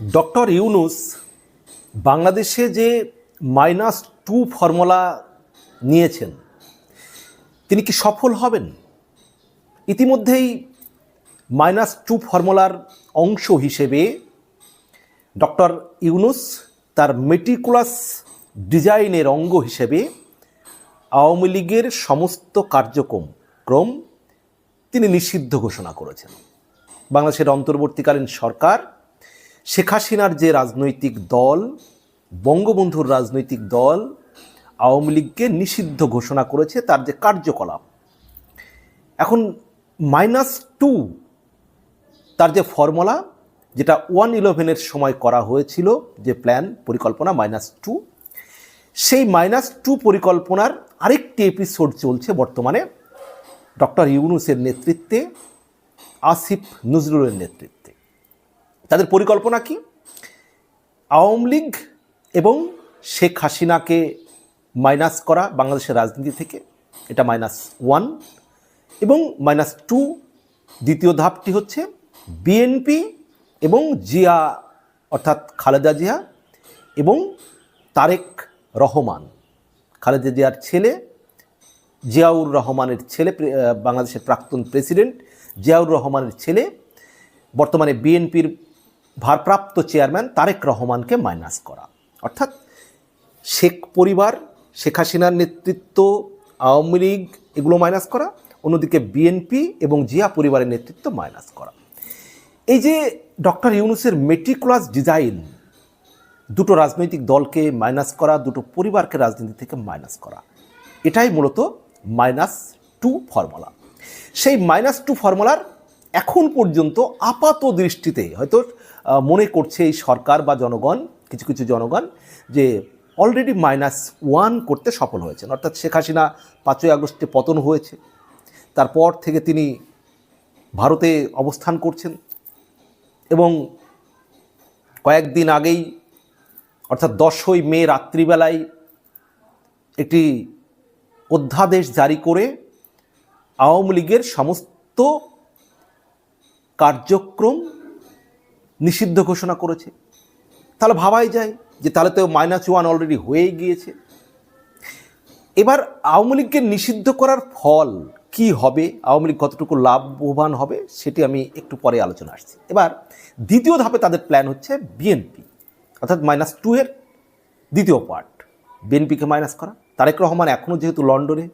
Doctor Yunus বাংলাদেশে যে minus two formula নিয়েছেন, তিনি কি সফল হবেন? ইতিমধ্যেই মাইনাস টু ফর্মুলার অংশ হিসেবে ডক্টর ইউনুস তার মেটিকুলাস ডিজাইনের অঙ্গ হিসেবে আওয়ামী লীগের সমস্ত কার্যক্রম, ক্রম তিনি নিষিদ্ধ ঘোষণা করেছেন। বাংলাদেশের অন্তর্বর্তীকালীন সরকার শেখ হাসিনার যে রাজনৈতিক দল, বঙ্গবন্ধুর রাজনৈতিক দল আওয়ামী লীগকে নিষিদ্ধ ঘোষণা করেছে, তার যে কার্যকলাপ। এখন মাইনাস টু, তার যে ফর্মুলা, যেটা ওয়ান ইলেভেনের সময় করা হয়েছিল, যে প্ল্যান, পরিকল্পনা মাইনাস টু, সেই মাইনাস টু পরিকল্পনার আরেকটি এপিসোড চলছে বর্তমানে, ডক্টর ইউনুসের নেতৃত্বে, আসিফ নজরুলের নেতৃত্বে। তাদের পরিকল্পনা কি? আওয়ামী লীগ এবং শেখ হাসিনাকে মাইনাস করা বাংলাদেশের রাজনীতি থেকে, এটা মাইনাস ওয়ান। এবং মাইনাস টু, দ্বিতীয় ধাপটি হচ্ছে বিএনপি এবং জিয়া, অর্থাৎ খালেদা জিয়া এবং তারেক রহমান। খালেদা জিয়ার ছেলে, জিয়াউর রহমানের ছেলে বাংলাদেশের প্রাক্তন প্রেসিডেন্ট জিয়াউর রহমানের ছেলে, বর্তমানে বিএনপির ভারপ্রাপ্ত চেয়ারম্যান তারেক রহমানকে মাইনাস করা। অর্থাৎ শেখ পরিবার, শেখ হাসিনার নেতৃত্ব, আওয়ামী লীগ, এগুলো মাইনাস করা। অন্যদিকে বিএনপি এবং জিয়া পরিবারের নেতৃত্ব মাইনাস করা। এই যে ডক্টর ইউনুসের মেটিকুলাস ডিজাইন দুটো রাজনৈতিক দলকে মাইনাস করা, দুটো পরিবারকে রাজনীতি থেকে মাইনাস করা, এটাই মূলত মাইনাস টু ফর্মুলা। সেই মাইনাস টু ফর্মুলার এখন পর্যন্ত আপাত দৃষ্টিতে, হয়তো মনে করছে এই সরকার বা জনগণ, কিছু কিছু জনগণ, যে অলরেডি মাইনাস ওয়ান করতে সফল হয়েছেন। অর্থাৎ শেখ হাসিনা পাঁচই আগস্টে পতন হয়েছে। তারপর থেকে তিনি ভারতে অবস্থান করছেন এবং কয়েকদিন আগেই, অর্থাৎ দশই মে রাত্রিবেলায় একটি অধ্যাদেশ জারি করে আওয়ামী লীগের সমস্ত কার্যক্রম নিষিদ্ধ ঘোষণা করেছে। তাহলে ভাবাই যায় যে তাহলে তো মাইনাস ওয়ান অলরেডি হয়েই গিয়েছে। এবার আওয়ামী লীগকে নিষিদ্ধ করার ফল কি হবে? আওয়ামী লীগ কতটুকু লাভবান হবে? সেটি আমি একটু পরে আলোচনা আসছি এবার দ্বিতীয় ধাপে তাদের প্ল্যান হচ্ছে বিএনপি অর্থাৎ মাইনাস টু এর দ্বিতীয় পার্ট বিএনপিকে মাইনাস করা। তারেক রহমান এখনও যেহেতু লন্ডনে,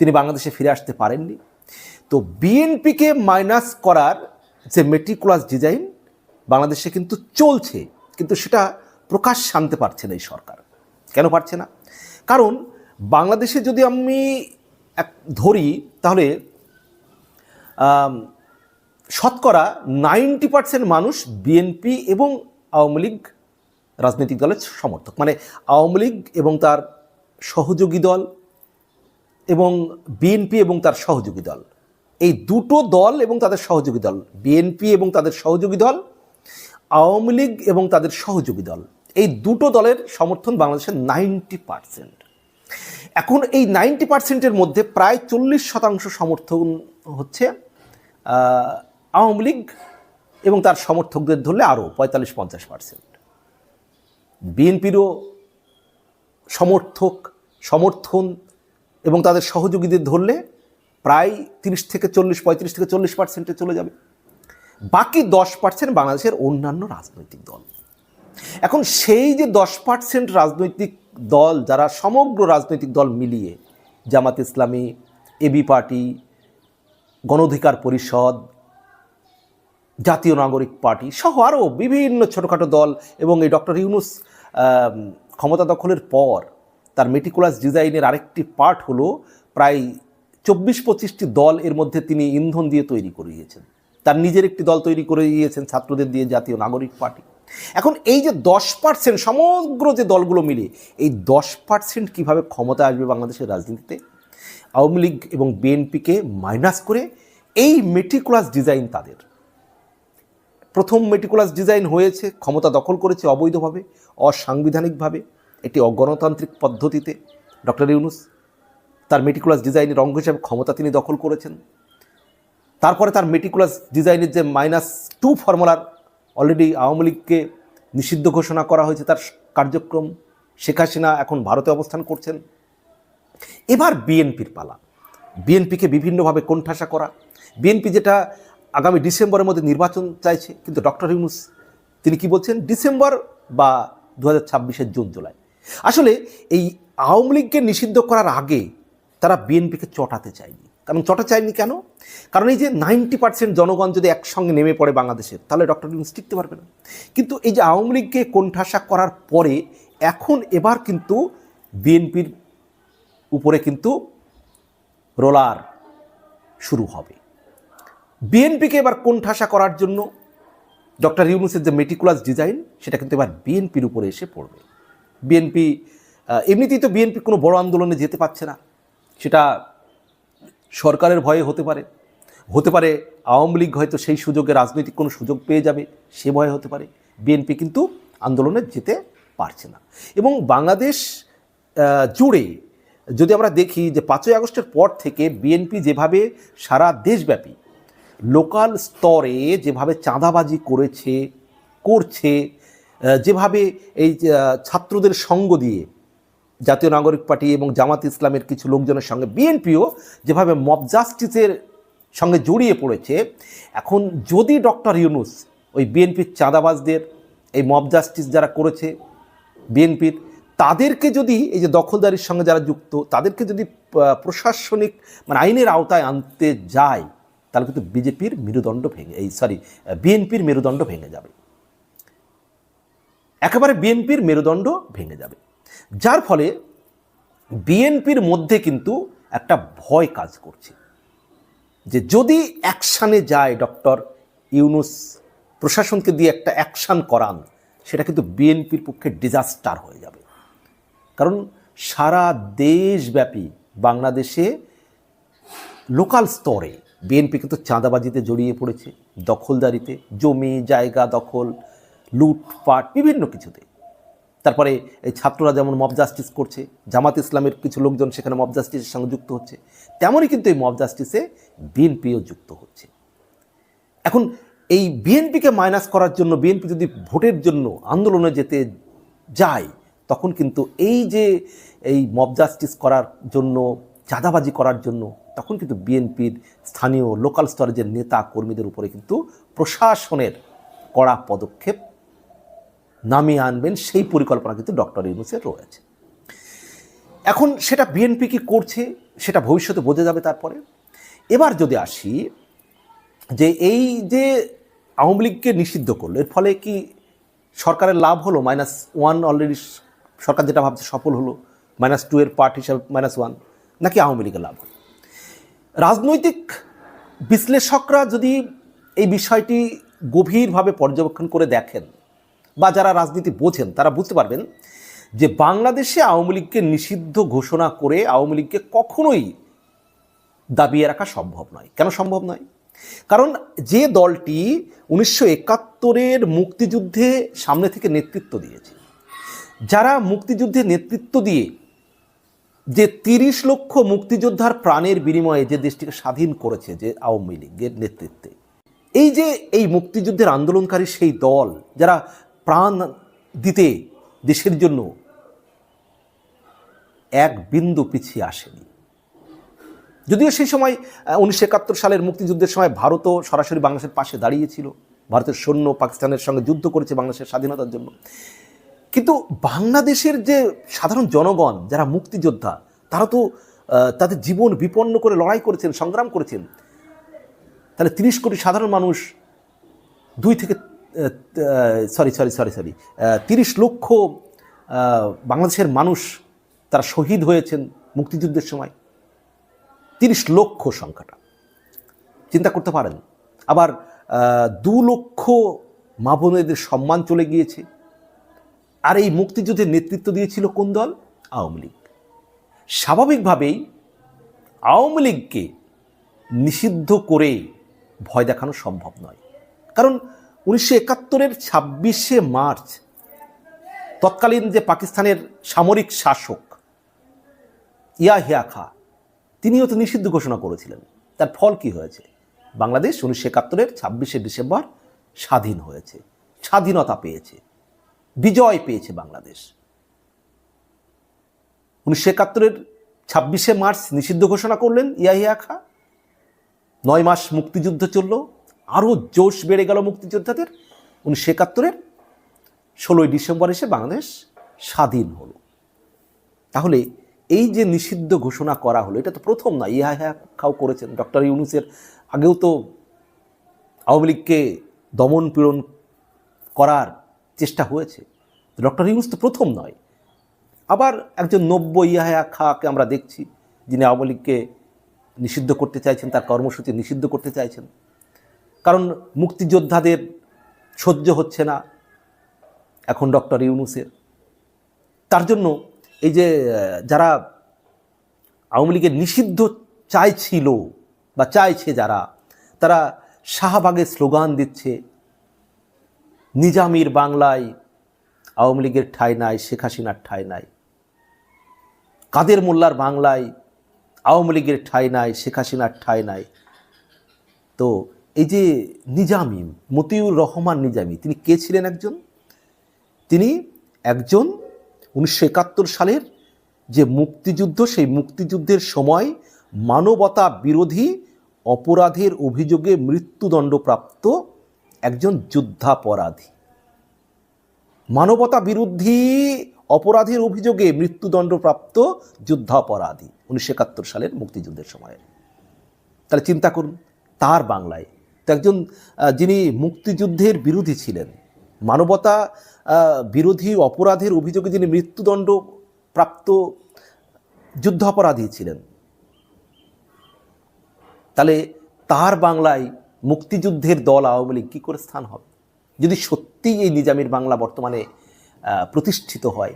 তিনি বাংলাদেশে ফিরে আসতে পারেননি। তো বিএনপিকে মাইনাস করার যে মেটিকুলাস ডিজাইন বাংলাদেশে কিন্তু চলছে, কিন্তু সেটা প্রকাশ আনতে পারছে না এই সরকার। কেন পারছে না? কারণ বাংলাদেশে যদি আমি এক ধরি, তাহলে শতকরা নাইনটি পার্সেন্ট মানুষ বিএনপি এবং আওয়ামী লীগ রাজনৈতিক দলের সমর্থক। মানে আওয়ামী লীগ এবং তার সহযোগী দল এবং বিএনপি এবং তার সহযোগী দল। এই দুটো দল এবং তাদের সহযোগী দল, বিএনপি এবং তাদের সহযোগী দল আওয়ামী লীগ এবং তাদের সহযোগী দল। এই দুটো দলের সমর্থন বাংলাদেশের নাইনটি পার্সেন্ট। এখন এই নাইনটি পার্সেন্টের মধ্যে প্রায় চল্লিশ শতাংশ সমর্থন হচ্ছে আওয়ামী লীগ এবং তার সমর্থকদের ধরলে আরও পঁয়তাল্লিশ পঞ্চাশ পার্সেন্ট। বিএনপিরও সমর্থক, সমর্থন এবং তাদের সহযোগীদের ধরলে প্রায় তিরিশ থেকে চল্লিশ, পঁয়ত্রিশ থেকে চল্লিশ পার্সেন্টে চলে যাবে। বাকি দশ পার্সেন্ট বাংলাদেশের অন্যান্য রাজনৈতিক দল। এখন সেই যে দশ পার্সেন্ট রাজনৈতিক দল, যারা সমগ্র রাজনৈতিক দল মিলিয়ে, জামাত ইসলামী এবি পার্টি গণঅধিকার পরিষদ, জাতীয় নাগরিক পার্টি সহ আরও বিভিন্ন ছোটোখাটো দল এবং এই ডক্টর ইউনুস ক্ষমতা দখলের পর তার মেটিকুলাস ডিজাইনের আরেকটি পার্ট হলো প্রায় চব্বিশ পঁচিশটি দল এর মধ্যে তিনি ইন্ধন দিয়ে তৈরি করে দিয়েছেন তার নিজের একটি দল তৈরি করে দিয়েছেন ছাত্রদের দিয়ে জাতীয় নাগরিক পার্টি। এখন এই যে দশ পার্সেন্ট সমগ্র যে দলগুলো মিলে, এই দশ পার্সেন্ট কীভাবে ক্ষমতা আসবে বাংলাদেশের রাজনীতিতে? আওয়ামী লীগ এবং বিএনপিকে মাইনাস করে এই মেটিকুলাস ডিজাইন তাদের। প্রথম মেটিকুলাস ডিজাইন হয়েছে, ক্ষমতা দখল করেছে অবৈধভাবে, অসাংবিধানিকভাবে, এটি অগণতান্ত্রিক পদ্ধতিতে। ডক্টর ইউনুস, তার মেটিকুলাস ডিজাইনের অঙ্গ হিসাবে ক্ষমতা তিনি দখল করেছেন। তারপরে তার মেটিকুলাস ডিজাইনের যে মাইনাস টু ফর্মুলার অলরেডি আওয়ামী লীগকে নিষিদ্ধ ঘোষণা করা হয়েছে, তার কার্যক্রম শেখ হাসিনা এখন ভারতে অবস্থান করছেন। এবার বিএনপির পালা। বিএনপিকে বিভিন্নভাবে কোণঠাসা করা। বিএনপি যেটা আগামী ডিসেম্বরের মধ্যে নির্বাচন চাইছে, কিন্তু ডক্টর ইউনুস, তিনি কি বলছেন? ডিসেম্বর বা দু হাজার জুন, জুলাই। আসলে এই আওয়ামী লীগকে নিষিদ্ধ করার আগে তারা বিএনপিকে চটাতে চায়নি। কারণ চটা চায়নি কেন? কারণ এই যে নাইনটি পার্সেন্ট জনগণ যদি একসঙ্গে নেমে পড়ে বাংলাদেশের, তাহলে ডক্টর ইউনুস টিকতে পারবে না। কিন্তু এই যে আওয়ামী লীগকে কোণঠাসা করার পরে এখন এবার কিন্তু বিএনপির উপরে কিন্তু রোলার শুরু হবে। বিএনপিকে এবার কোণঠাসা করার জন্য ডক্টর ইউনুসের যে মেটিকুলাস ডিজাইন, সেটা কিন্তু এবার বিএনপির উপরে এসে পড়বে। বিএনপি এমনিতেই তো বিএনপি কোনো বড় আন্দোলনে যেতে পারছে না। সেটা সরকারের ভয়ে হতে পারে। হতে পারে আওয়ামী লীগ হয়তো সেই সুযোগে রাজনৈতিক কোনো সুযোগ পেয়ে যাবে, সে ভয়ে হতে পারে। বিএনপি কিন্তু আন্দোলনে যেতে পারছে না। এবং বাংলাদেশ জুড়ে যদি আমরা দেখি যে পাঁচই আগস্টের পর থেকে বিএনপি যেভাবে সারা দেশব্যাপী লোকাল স্তরে যেভাবে চাঁদাবাজি করেছে, করছে যেভাবে এই ছাত্রদের সঙ্গ দিয়ে জাতীয় নাগরিক পার্টি এবং জামাত ইসলামের কিছু লোকজনের সঙ্গে, বিএনপিও যেভাবে মব জাস্টিসের সঙ্গে জড়িয়ে পড়েছে, এখন যদি ডক্টর ইউনুস, ওই বিএনপির চাঁদাবাজদের, এই মব জাস্টিস যারা করেছে, বিএনপির, তাদেরকে যদি, এই যে দখলদারির সঙ্গে যারা যুক্ত, তাদেরকে যদি প্রশাসনিক মানে আইনের আওতায় আনতে যায়, তাহলে কিন্তু বিজেপির মেরুদণ্ড ভেঙে, এই সরি বিএনপির মেরুদণ্ড ভেঙে যাবে। একেবারে বিএনপির মেরুদণ্ড ভেঙে যাবে। যার ফলে বিএনপির মধ্যে কিন্তু একটা ভয় কাজ করছে। যে যদি অ্যাকশানে যায় ডক্টর ইউনুস, প্রশাসনকে দিয়ে একটা অ্যাকশান করান, সেটা কিন্তু বিএনপির পক্ষে ডিজাস্টার হয়ে যাবে। কারণ সারা দেশব্যাপী বাংলাদেশে লোকাল স্তরে বিএনপি কিন্তু চাঁদাবাজিতে জড়িয়ে পড়েছে, দখলদারিতে, জমি, জায়গা দখল, লুটপাট, বিভিন্ন কিছুতে। তারপরে এই ছাত্ররা যেমন মব জাস্টিস করছে, জামাত ইসলামের কিছু লোকজন সেখানে মব জাস্টিসের সঙ্গে যুক্ত হচ্ছে, তেমনই কিন্তু এই মব জাস্টিসে বিএনপিও যুক্ত হচ্ছে। এখন এই বিএনপিকে মাইনাস করার জন্য বিএনপি যদি ভোটের জন্য আন্দোলনে যেতে যায়, তখন কিন্তু এই যে এই মব জাস্টিস করার জন্য, চাঁদাবাজি করার জন্য, তখন কিন্তু বিএনপির স্থানীয় লোকাল স্তরের যে নেতা কর্মীদের উপরে কিন্তু প্রশাসনের কড়া পদক্ষেপ নামিয়ে আনবেন, সেই পরিকল্পনা কিন্তু ডক্টর ইউনুসের রয়েছে। এখন সেটা বিএনপি কি করছে, সেটা ভবিষ্যতে বোঝা যাবে তারপরে। এবার যদি আসি, যে এই যে আওয়ামী লীগকে নিষিদ্ধ করল, এর ফলে কি সরকারের লাভ হলো? মাইনাস ওয়ান অলরেডি সরকার যেটা ভাবছে সফল হলো, মাইনাস টু এর পার্ট হিসাবে মাইনাস ওয়ান, নাকি আওয়ামী লীগের লাভ হলো? রাজনৈতিক বিশ্লেষকরা যদি এই বিষয়টি গভীরভাবে পর্যবেক্ষণ করে দেখেন বা যারা রাজনীতি বোঝেন, তারা বুঝতে পারবেন যে বাংলাদেশে আওয়ামী লীগকে নিষিদ্ধ ঘোষণা করে আওয়ামী লীগকে কখনোই দাবিয়ে রাখা সম্ভব নয়। কেন সম্ভব নয়? কারণ যে দলটি উনিশশো একাত্তরের মুক্তিযুদ্ধে সামনে থেকে নেতৃত্ব দিয়েছে, যারা মুক্তিযুদ্ধে নেতৃত্ব দিয়ে যে তিরিশ লক্ষ মুক্তিযোদ্ধার প্রাণের বিনিময়ে যে দেশটিকে স্বাধীন করেছে যে আওয়ামী লীগের নেতৃত্বে, এই যে এই মুক্তিযুদ্ধের আন্দোলনকারী সেই দল, যারা প্রাণ দিতে দেশের জন্য এক বিন্দু পিছিয়ে আসেনি। যদিও সেই সময় উনিশশো একাত্তর সালের মুক্তিযুদ্ধের সময় ভারতও সরাসরি বাংলাদেশের পাশে দাঁড়িয়েছিল। ভারতের সৈন্য পাকিস্তানের সঙ্গে যুদ্ধ করেছে বাংলাদেশের স্বাধীনতার জন্য। কিন্তু বাংলাদেশের যে সাধারণ জনগণ, যারা মুক্তিযোদ্ধা, তারা তো তাদের জীবন বিপন্ন করে লড়াই করেছেন, সংগ্রাম করেছেন। তাহলে তিরিশ কোটি সাধারণ মানুষ দুই থেকে সরি সরি সরি সরি। তিরিশ লক্ষ বাংলাদেশের মানুষ তারা শহীদ হয়েছেন মুক্তিযুদ্ধের সময়। তিরিশ লক্ষ সংখ্যাটা। চিন্তা করতে পারেন। আবার দু লক্ষ মা বোনেদের সম্মান চলে গিয়েছে। আর এই মুক্তিযুদ্ধের নেতৃত্ব দিয়েছিল কোন দল? আওয়ামী লীগ। স্বাভাবিকভাবেই আওয়ামী লীগকে নিষিদ্ধ করে ভয় দেখানো সম্ভব নয়। কারণ উনিশশো একাত্তরের ছাব্বিশে মার্চ, তৎকালীন যে পাকিস্তানের সামরিক শাসক ইয়াহিয়া খা, তিনিও তো নিষিদ্ধ ঘোষণা করেছিলেন। তার ফল কি হয়েছে? বাংলাদেশ উনিশশো একাত্তরের ছাব্বিশে ডিসেম্বর স্বাধীন হয়েছে, স্বাধীনতা পেয়েছে, বিজয় পেয়েছে বাংলাদেশ। উনিশশো একাত্তরের ছাব্বিশে মার্চ নিষিদ্ধ ঘোষণা করলেন ইয়াহিয়া খা। নয় মাস মুক্তিযুদ্ধ চলল আরও জোশ বেড়ে গেল মুক্তিযোদ্ধাদের। উনিশশো একাত্তরের ষোলোই ডিসেম্বর এসে বাংলাদেশ স্বাধীন হলো। তাহলে এই যে নিষিদ্ধ ঘোষণা করা হলো, এটা তো প্রথম না, ইহা হ্যা খাও করেছেন ডক্টর ইউনুসের। আগেও তো আওয়ামী লীগকে দমন পীড়ন করার চেষ্টা হয়েছে। ডক্টর ইউনুস তো প্রথম নয়। আবার একজন নব্য ইয়াহায়া খাকে আমরা দেখছি, যিনি আওয়ামী লীগকে নিষিদ্ধ করতে চাইছেন, তার কর্মসূচি নিষিদ্ধ করতে চাইছেন। কারণ মুক্তিযোদ্ধাদের সহ্য হচ্ছে না এখন ডক্টর ইউনুসের। তার জন্য এই যে, যারা আওয়ামী লীগের নিষিদ্ধ চাইছিল বা চাইছে যারা, তারা শাহবাগে স্লোগান দিচ্ছে, নিজামির বাংলায় আওয়ামী লীগের ঠাঁই নাই, শেখ হাসিনার ঠাঁই নাই। কাদের মোল্লার বাংলায় আওয়ামী লীগের ঠাঁই নাই, শেখ হাসিনার ঠাঁই নাই। তো এই যে নিজামি, মতিউর রহমান নিজামি, তিনি কে ছিলেন একজন? তিনি একজন উনিশশো একাত্তর সালের যে মুক্তিযুদ্ধ, সেই মুক্তিযুদ্ধের সময় মানবতা বিরোধী অপরাধের অভিযোগে মৃত্যুদণ্ডপ্রাপ্ত একজন যুদ্ধাপরাধী। মানবতা বিরোধী অপরাধের অভিযোগে মৃত্যুদণ্ডপ্রাপ্ত যুদ্ধাপরাধী উনিশশো একাত্তর সালের মুক্তিযুদ্ধের সময়ের। তাহলে চিন্তা করুন, তার বাংলায় তো একজন যিনি মুক্তিযুদ্ধের বিরোধী ছিলেন, মানবতা বিরোধী অপরাধের অভিযোগে যিনি মৃত্যুদণ্ড প্রাপ্ত যুদ্ধাপরাধী ছিলেন, তাহলে তার বাংলায় মুক্তিযুদ্ধের দল আওয়ামী লীগ কী করে স্থান হবে? যদি সত্যিই এই নিজামের বাংলা বর্তমানে প্রতিষ্ঠিত হয়,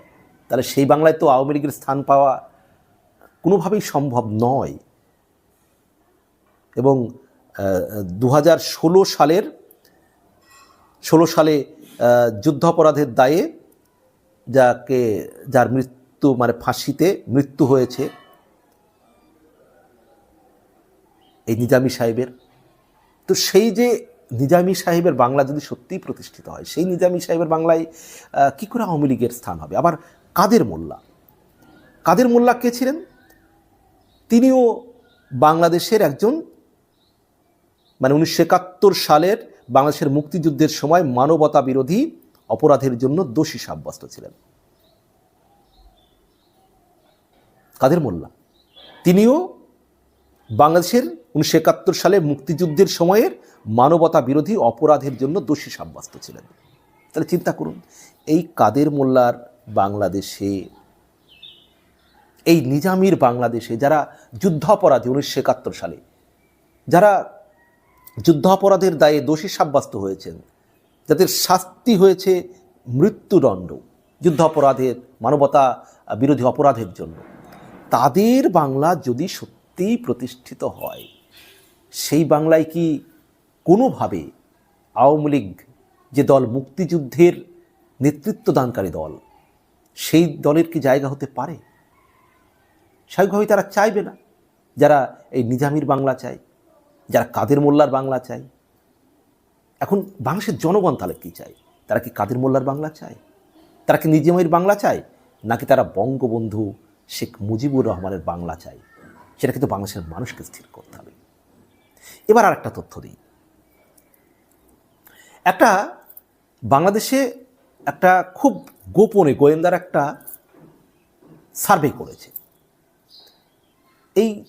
তাহলে সেই বাংলায় তো আওয়ামী লীগের স্থান পাওয়া কোনোভাবেই সম্ভব নয়। এবং দু হাজার ষোলো সালের, ষোলো সালে যুদ্ধাপরাধের দায়ে যাকে, যার মৃত্যু মানে ফাঁসিতে মৃত্যু হয়েছে এই নিজামি সাহেবের। তো সেই যে নিজামি সাহেবের বাংলা যদি সত্যিই প্রতিষ্ঠিত হয়, সেই নিজামি সাহেবের বাংলায় কি করে আওয়ামী লীগের স্থান হবে? আবার কাদের মোল্লা? কাদের মোল্লা কে ছিলেন? তিনিও বাংলাদেশের একজন মানে উনিশশো একাত্তর সালের বাংলাদেশের মুক্তিযুদ্ধের সময় মানবতা বিরোধী অপরাধের জন্য দোষী সাব্যস্ত ছিলেন। কাদের মোল্লা? তিনিও বাংলাদেশের উনিশশো একাত্তর সালে মুক্তিযুদ্ধের সময়ের মানবতা বিরোধী অপরাধের জন্য দোষী সাব্যস্ত ছিলেন। তাহলে চিন্তা করুন, এই কাদের মোল্লার বাংলাদেশে, এই নিজামির বাংলাদেশে যারা যুদ্ধাপরাধী উনিশশো একাত্তর সালে, যারা যুদ্ধাপরাধের দায়ে দোষী সাব্যস্ত হয়েছেন। যাদের শাস্তি হয়েছে মৃত্যুদণ্ড, যুদ্ধাপরাধের মানবতা বিরোধী অপরাধের জন্য। তাদের বাংলা যদি সত্যিই প্রতিষ্ঠিত হয়, সেই বাংলায় কি কোনোভাবে আওয়ামী লীগ যে দল মুক্তিযুদ্ধের নেতৃত্বদানকারী দল, সেই দলের কি জায়গা হতে পারে? স্বাভাবিকভাবেই তারা চাইবে না, যারা এই নিজামির বাংলা চায়। যারা কাদের মোল্লার বাংলা চায়? এখন বাংলাদেশের জনগণ তাহলে কী চায়? তারা কি কাদের মোল্লার বাংলা চায়? তারা কি নিজামির বাংলা চায়? নাকি তারা বঙ্গবন্ধু শেখ মুজিবুর রহমানের বাংলা চায়? সেটা কিন্তু বাংলাদেশের মানুষকে স্থির করতে হবে। এবার আর একটা তথ্য দিই। একটা বাংলাদেশে একটা খুব গোপনে গোয়েন্দার একটা সার্ভে করেছে। এই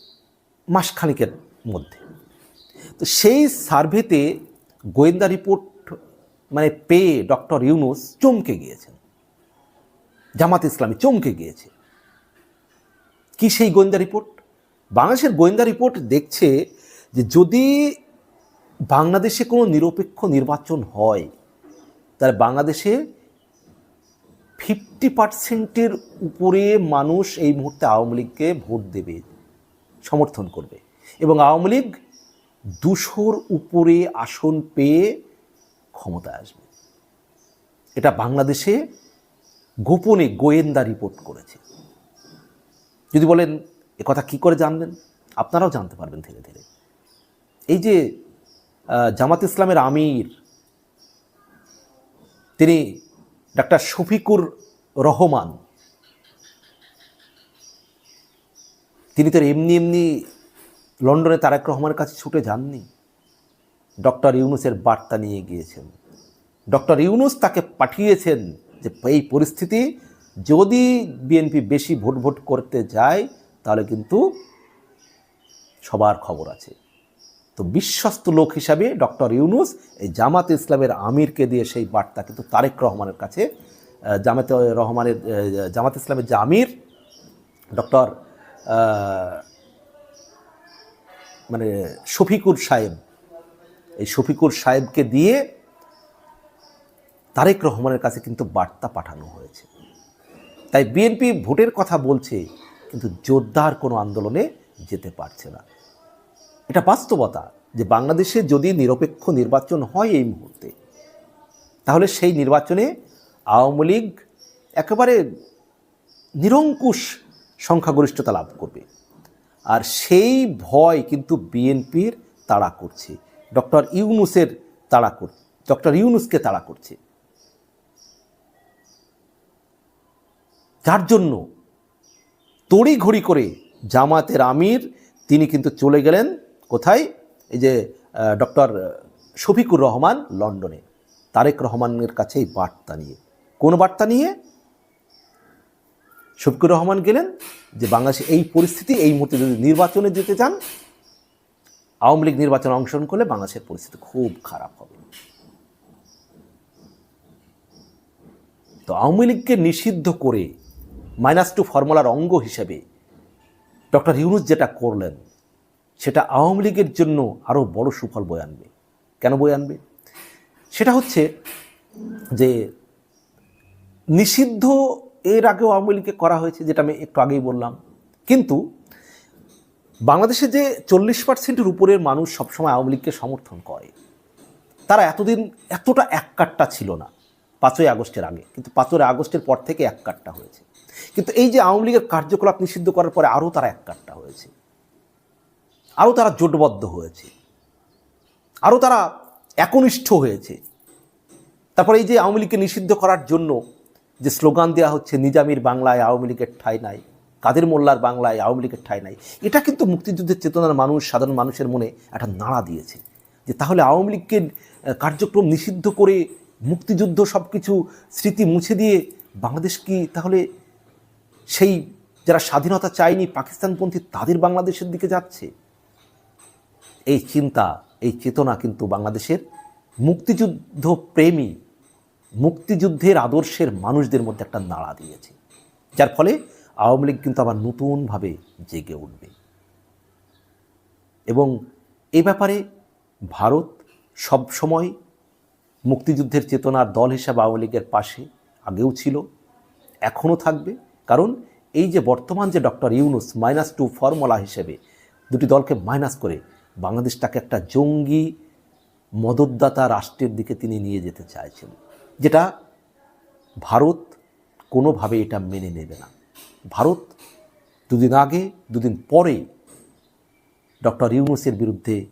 মাসখানিকের মধ্যে। তো সেই সার্ভেতে গোয়েন্দা রিপোর্ট মানে পেয়ে ডক্টর ইউনুস চমকে গিয়েছেন। জামাত ইসলামী চমকে গিয়েছে। কি সেই গোয়েন্দা রিপোর্ট? বাংলাদেশের গোয়েন্দা রিপোর্ট দেখছে যে যদি বাংলাদেশে কোনো নিরপেক্ষ নির্বাচন হয়, তাহলে বাংলাদেশে ফিফটি পার্সেন্টের উপরে মানুষ এই মুহূর্তে আওয়ামী লীগকে ভোট দেবে, সমর্থন করবে এবং আওয়ামী লীগ দুশোর উপরে আসন পেয়ে ক্ষমতায় আসবে। এটা বাংলাদেশে গোপনে গোয়েন্দা রিপোর্ট করেছে। যদি বলেন কথা কী করে জানলেন আপনারাও জানতে পারবেন ধীরে ধীরে। এই যে জামাত ইসলামের আমির, তিনি ডাক্তার শফিকুর রহমান, তিনি তো আর এমনি এমনি লন্ডনে তারেক রহমানের কাছে ছুটে যাননি। ডক্টর ইউনুসের বার্তা নিয়ে গিয়েছেন। ডক্টর ইউনুস তাকে পাঠিয়েছেন যে এই পরিস্থিতি যদি বিএনপি বেশি ভোট ভোট করতে যায়, তাহলে কিন্তু সবার খবর আছে। তো বিশ্বস্ত লোক হিসাবে ডক্টর ইউনুস এই জামাত ইসলামের আমিরকে দিয়ে সেই বার্তা কিন্তু তারেক রহমানের কাছে জামাতে রহমানের জামাত ইসলামের যে আমির, ডক্টর মানে শফিকুর সাহেব, এই শফিকুর সাহেবকে দিয়ে তারেক রহমানের কাছে কিন্তু বার্তা পাঠানো হয়েছে। তাই বিএনপি ভোটের কথা বলছে, কিন্তু জোরদার কোনো আন্দোলনে যেতে পারছে না। এটা বাস্তবতা যে বাংলাদেশে যদি নিরপেক্ষ নির্বাচন হয় এই মুহূর্তে, তাহলে সেই নির্বাচনে আওয়ামী লীগ একেবারে নিরঙ্কুশ সংখ্যাগরিষ্ঠতা লাভ করবে। আর সেই ভয় কিন্তু বিএনপির তাড়া করছে। ডক্টর ইউনুসের তাড়া কর, ডক্টর ইউনুসকে তাড়া করছে। যার জন্য তড়িঘড়ি করে জামাতের আমির তিনি কিন্তু চলে গেলেন কোথায়? এই যে ডক্টর শফিকুর রহমান লন্ডনে। তারেক রহমানের কাছে এই বার্তা নিয়ে। কোন বার্তা নিয়ে? শফিকুর রহমান গেলেন যে বাংলাদেশে এই পরিস্থিতি, এই মুহূর্তে যদি নির্বাচনে যেতে চান, আওয়ামী লীগ নির্বাচনে অংশগ্রহণ করলে বাংলাদেশের পরিস্থিতি খুব খারাপ হবে। তো আওয়ামী লীগকে নিষিদ্ধ করে মাইনাস টু ফর্মুলার অঙ্গ হিসেবে ডক্টর ইউনুস যেটা করলেন, সেটা আওয়ামী লীগের জন্য আরও বড় সুফল বয়ে আনবে। কেন বয়ে আনবে? সেটা হচ্ছে যে নিষিদ্ধ এর আগেও আওয়ামী লীগকে করা হয়েছে, যেটা আমি একটু আগেই বললাম। কিন্তু বাংলাদেশে যে চল্লিশ পার্সেন্টের উপরের মানুষ সবসময় আওয়ামী লীগকে সমর্থন করে, তারা এতদিন এতটা এককাট্টা ছিল না, পাঁচই আগস্টের আগে। কিন্তু পাঁচই আগস্টের পর থেকে এককাট্টা হয়েছে। কিন্তু এই যে আওয়ামী লীগের কার্যকলাপ নিষিদ্ধ করার পরে আরও তারা এককাট্টা হয়েছে। আরও তারা জোটবদ্ধ হয়েছে। আরও তারা একনিষ্ঠ হয়েছে। তারপরে এই যে আওয়ামী লীগকে নিষিদ্ধ করার জন্য যে স্লোগান দেওয়া হচ্ছে নিজামির বাংলায় আওয়ামী লীগের ঠাঁই নাই কাদের মোল্লার বাংলায় আওয়ামী লীগের ঠাঁই নাই এটা কিন্তু মুক্তিযুদ্ধের চেতনার মানুষ সাধারণ মানুষের মনে একটা নাড়া দিয়েছে। যে তাহলে আওয়ামী আহ, কার্যক্রম নিষিদ্ধ করে মুক্তিযুদ্ধ সব কিছু স্মৃতি মুছে দিয়ে বাংলাদেশ কি তাহলে সেই যারা স্বাধীনতা চায়নি পাকিস্তানপন্থী তাদের বাংলাদেশের দিকে যাচ্ছে? এই চিন্তা এই চেতনা কিন্তু বাংলাদেশের মুক্তিযুদ্ধ প্রেমী মুক্তিযুদ্ধের আদর্শের মানুষদের মধ্যে একটা নাড়া দিয়েছে। যার ফলে আওয়ামী লীগ কিন্তু আবার নতুনভাবে জেগে উঠবে। এবং এ ব্যাপারে ভারত সব সময় মুক্তিযুদ্ধের চেতনার দল হিসাবে আওয়ামী লীগের পাশে আগেও ছিল, এখনও থাকবে। কারণ এই যে বর্তমান যে doctor Yunus minus two formula হিসেবে দুটি দলকে মাইনাস করে বাংলাদেশটাকে একটা জঙ্গি মদতদাতা রাষ্ট্রের দিকে তিনি নিয়ে যেতে চাইছেন। যেটা ভারত কোনোভাবে এটা মেনে নেবে না। ভারত দুদিন আগে, দুদিন পরে ডক্টর ইউনুসের বিরুদ্ধে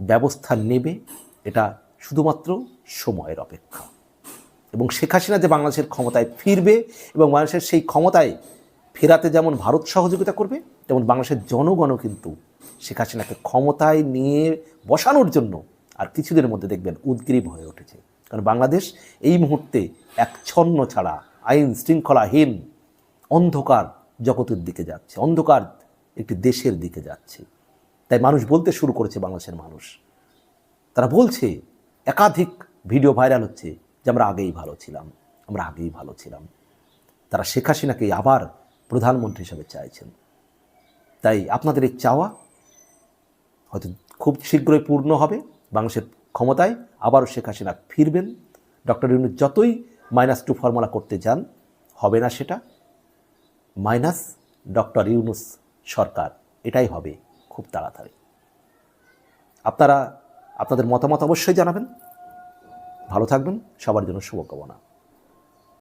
ব্যবস্থা নেবে, এটা শুধুমাত্র সময়ের অপেক্ষা। এবং শেখ হাসিনা যে বাংলাদেশের ক্ষমতায় ফিরবে এবং বাংলাদেশের সেই ক্ষমতায় ফেরাতে যেমন ভারত সহযোগিতা করবে, তেমন বাংলাদেশের জনগণও কিন্তু শেখ হাসিনাকে ক্ষমতায় নিয়ে বসানোর জন্য আর কিছুদিনের মধ্যে দেখবেন উদ্গ্রীব হয়ে উঠেছে। কারণ বাংলাদেশ এই মুহূর্তে এক ছন্ন ছাড়া, আইন শৃঙ্খলাহীন, অন্ধকার জগতের দিকে যাচ্ছে। অন্ধকার একটি দেশের দিকে যাচ্ছে। তাই মানুষ বলতে শুরু করেছে বাংলাদেশের মানুষ। তারা বলছে, একাধিক ভিডিও ভাইরাল হচ্ছে যে আমরা আগেই ভালো ছিলাম, আমরা আগেই ভালো ছিলাম। তারা শেখ হাসিনাকে আবার প্রধানমন্ত্রী হিসাবে চাইছেন। তাই আপনাদের এই চাওয়া হয়তো খুব শীঘ্রই পূর্ণ হবে। বাংলাদেশের ক্ষমতায় আবারও শেখ হাসিনা ফিরবেন। ডক্টর ইউনু যতই মাইনাস টু ফর্মুলা করতে যান, হবে না সেটা। মাইনাস ডক্টর ইউনুস সরকার, এটাই হবে খুব তাড়াতাড়ি। আপনারা, আপনাদের মতামত অবশ্যই জানাবেন। ভালো থাকবেন, সবার জন্য শুভকামনা।